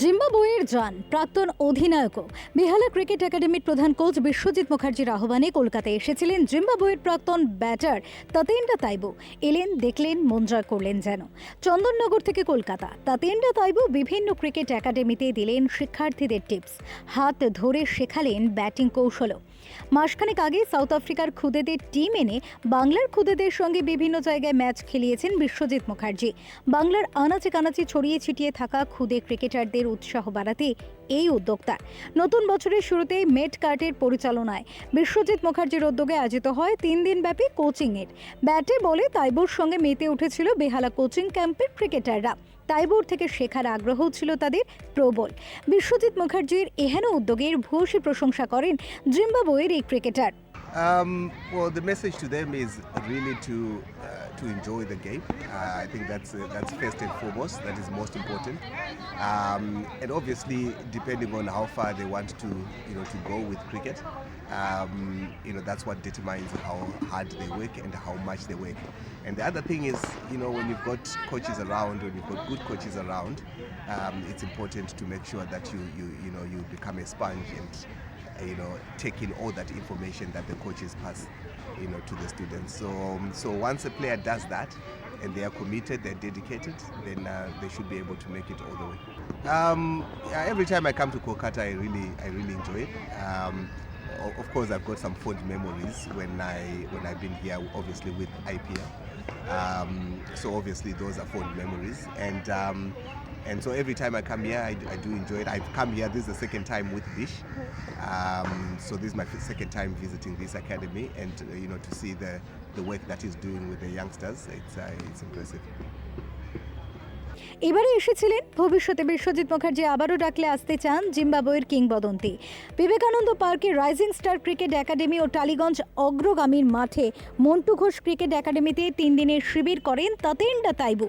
জিম্বাবুয়ের জান, প্রাক্তন অধিনায়কও বেহালা ক্রিকেট একাডেমির প্রধান কোচ বিশ্বজিৎ মুখার্জির আহ্বানে কলকাতায় এসেছিলেন জিম্বাবুয়ের প্রাক্তন ব্যাটার তাতেন্ডা তাইবু। এলেন, দেখলেন, মন জয় করলেন যেন। চন্দননগর থেকে কলকাতা, তাতেন্ডা তাইবু বিভিন্ন ক্রিকেট একাডেমিতে দিলেন শিক্ষার্থীদের টিপস। হাত ধরে শেখালেন ব্যাটিং কৌশলও। মাসখানেক আগে সাউথ আফ্রিকার খুদেদের টিম এনে বাংলার খুদেদের সঙ্গে বিভিন্ন জায়গায় ম্যাচ খেলিয়েছেন বিশ্বজিৎ মুখার্জি। বাংলার আনাচে কানাচে ছড়িয়ে ছিটিয়ে থাকা খুদে ক্রিকেটারদের উৎসাহ বাড়াতে এই উদ্যোক্তা। নতুন বছরের শুরুতে মেট কার্টের পরিচালনায় বিশ্বজিৎ মুখার্জির উদ্যোগে আয়োজিত হয় তিন দিনব্যাপী কোচিংয়ের। ব্যাটে বলে তাইবুর সঙ্গে মেতে উঠেছিল বেহালা কোচিং ক্যাম্পের ক্রিকেটাররা। তাইবুর থেকে শেখার আগ্রহ ছিল তাদের প্রবল। বিশ্বজিৎ মুখার্জির এহেন উদ্যোগের ভূয়সী প্রশংসা করেন জিম্বাবুয়ের এই cricketer. Um, well, the message to them is really to uh, to enjoy the game. Uh, I think that's uh, that's first and foremost. That is most important. Um, and obviously, depending on how far they want to you know to go with cricket, um, you know that's what determines how hard they work and how much they work. And the other thing is, you know, when you've got coaches around, when you've got good coaches around, um, it's important to make sure that you you you know you become a sponge and you know take in all that information that the coaches pass you know to the students. So um, so once a player does that and they are committed they're dedicated then uh, they should be able to make it all the way. Um, yeah, every time i come to kolkata i really i really enjoy it. Um, of course i've got some fond memories when i when i've been here obviously with ipl um, so obviously those are fond memories and um, and so every time I come here, I, I do enjoy it. I've come here. This is the second time with Dish, um, so this is my second time visiting this academy, and uh, you know to see the the work that he's doing with the youngsters, it's uh, it's impressive. এবারে এসেছিলেন ভবিষ্যতে বিশ্বজিৎ মুখার্জি আবারও ডাকলে আসতে চান জিম্বাবুয়ের কিংবদন্তি বিবেকানন্দ পার্কে রাইজিং স্টার ক্রিকেট একাডেমি ও টালিগঞ্জ অগ্রগামীর মাঠে মন্টু ঘোষ ক্রিকেট একাডেমিতে তিন দিনের শিবির করেন তাতেন্ডা তাইবু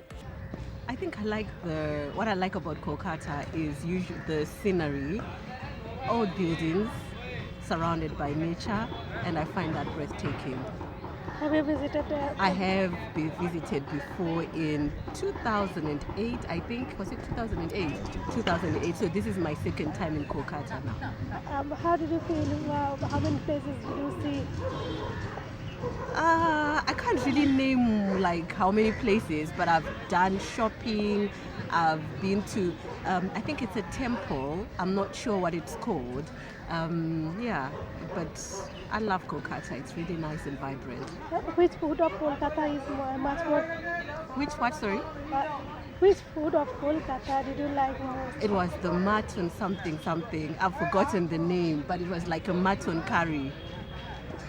I think I like the what I like about Kolkata is usually the scenery, old buildings surrounded by nature, and I find that breathtaking. Have you visited there? I have been visited before in 2008, I think. Was it 2008? 2008. So this is my second time in Kolkata now. Um, how did you feel? Wow, how many places did you see? Uh, I can't really name like how many places, but I've done shopping. I've been to, um, I think it's a temple. I'm not sure what it's called. Um, yeah, but I love Kolkata. It's really nice and vibrant. Which food of Kolkata is much more? Which what? Sorry, Uh, which food of Kolkata did you like most? it was the mutton something something. I've forgotten the name, but it was like a mutton curry.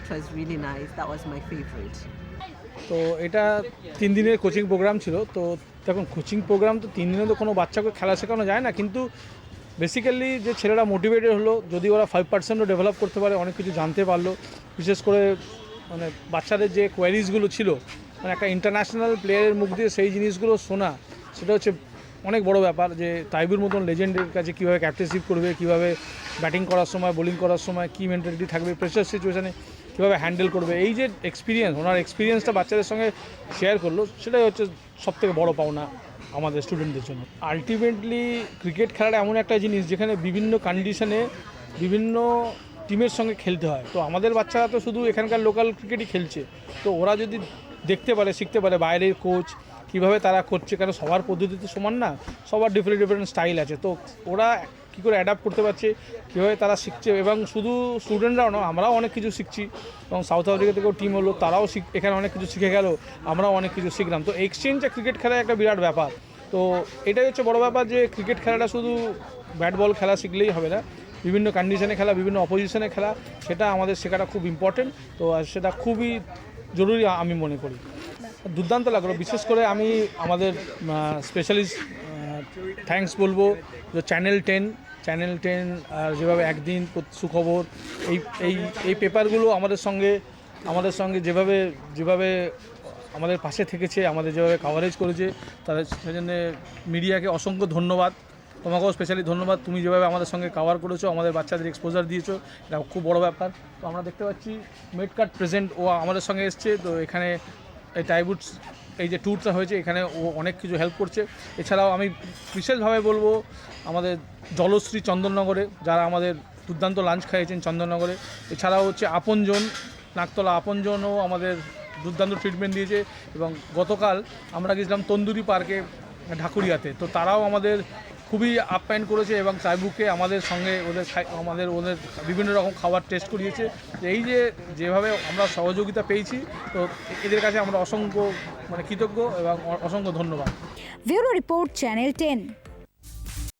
It was really nice. That was my favorite. তো এটা তিন দিনের coaching programme ছিল তো দেখুন coaching programme তো তিন দিনে তো কোনো বাচ্চাকে খেলা শেখানো যায় না, কিন্তু বেসিক্যালি যে ছেলেরা মোটিভেটেড হলো, যদি ওরা ফাইভ পার্সেন্টও ডেভেলপ করতে পারে, অনেক কিছু জানতে পারল বিশেষ করে মানে বাচ্চাদের যে কোয়ারিজগুলো ছিল মানে একটা ইন্টারন্যাশনাল প্লেয়ারের মুখ দিয়ে সেই জিনিসগুলো শোনা, সেটা হচ্ছে অনেক বড় ব্যাপার যে তাইবুর মতন লেজেন্ডের কাছে কীভাবে ক্যাপ্টেনশিপ করবে, কীভাবে ব্যাটিং করার সময় বোলিং করার সময়, কী মেন্টালিটি থাকবে প্রেশার সিচুয়েশানে কীভাবে হ্যান্ডেল করবে, এই যে এক্সপিরিয়েন্স ওনার এক্সপিরিয়েন্সটা বাচ্চাদের সঙ্গে শেয়ার করল, সেটাই হচ্ছে সবথেকে বড় পাওনা আমাদের স্টুডেন্টদের জন্য। আলটিমেটলি ক্রিকেট খেলাটা এমন একটা জিনিস যেখানে বিভিন্ন কন্ডিশনে বিভিন্ন টিমের সঙ্গে খেলতে হয়। তো আমাদের বাচ্চারা তো শুধু এখানকার লোকাল ক্রিকেটই খেলছে। তো ওরা যদি দেখতে পারে, শিখতে পারে বাইরের কোচ কীভাবে তারা করছে কারণ সবার পদ্ধতি তো সমান না, সবার ডিফারেন্ট ডিফারেন্ট স্টাইল আছে। তো ওরা কী করে অ্যাডাপ্ট করতে পারছে, কীভাবে তারা শিখছে, এবং শুধু স্টুডেন্টরাও না আমরাও অনেক কিছু শিখছি। এবং সাউথ আফ্রিকা থেকেও টিম হলো, তারাও শিখ, এখানে অনেক কিছু শিখে গেল, আমরাও অনেক কিছু শিখলাম। তো এক্সচেঞ্জটা ক্রিকেট খেলা একটা বিরাট ব্যাপার। তো এটাই হচ্ছে বড় ব্যাপার যে ক্রিকেট খেলাটা শুধু ব্যাট বল খেলা শিখলেই হবে না, বিভিন্ন কন্ডিশনে খেলা, বিভিন্ন অপোজিশনে খেলা, সেটা আমাদের শেখাটা খুব ইম্পর্টেন্ট তো সেটা খুবই জরুরি আমি মনে করি। দুর্দান্ত লাগল। বিশেষ করে আমি আমাদের স্পেশালিস্ট থ্যাঙ্কস বলব যে চ্যানেল টেন চ্যানেল টেন আর যেভাবে একদিন সুখবর, এই এই এই পেপারগুলো আমাদের সঙ্গে আমাদের সঙ্গে যেভাবে যেভাবে আমাদের পাশে থেকেছে, আমাদের যেভাবে কাভারেজ করেছে তাদের সেজন্য মিডিয়াকে অসংখ্য ধন্যবাদ। তোমাকেও স্পেশালি ধন্যবাদ। তুমি যেভাবে আমাদের সঙ্গে কাভার করেছ, আমাদের বাচ্চাদের এক্সপোজার দিয়েছ, এটা খুব বড় ব্যাপার। তো আমরা দেখতে পাচ্ছি মেড কার্ড প্রেজেন্ট ও আমাদের সঙ্গে এসছে। তো এখানে এই টাইবুটস এই যে ট্যুরটা হয়েছে, এখানে ও অনেক কিছু হেল্প করছে। এছাড়াও আমি বিশেষভাবে বলব, আমাদের জলশ্রী চন্দননগরে, যারা আমাদের দুর্দান্ত লাঞ্চ খাইয়েছেন চন্দননগরে, এছাড়াও হচ্ছে আপনজন, নাকতলা আপনজনও আমাদের দুর্দান্ত ট্রিটমেন্ট দিয়েছে। এবং গতকাল আমরা গেছিলাম তন্দুরি পার্কে ঢাকুরিয়াতে, তো তারাও আমাদের খুবই আপ্যায়ন করেছে এবং সাইবুকে আমাদের সঙ্গে ওদের আমাদের ওদের বিভিন্ন রকম খাবার টেস্ট করিয়েছে। এই যে যেভাবে আমরা সহযোগিতা পেয়েছি, তো এদের কাছে আমরা অসংখ্য মানে কৃতজ্ঞ এবং অসংখ্য ধন্যবাদ। Report channel ten.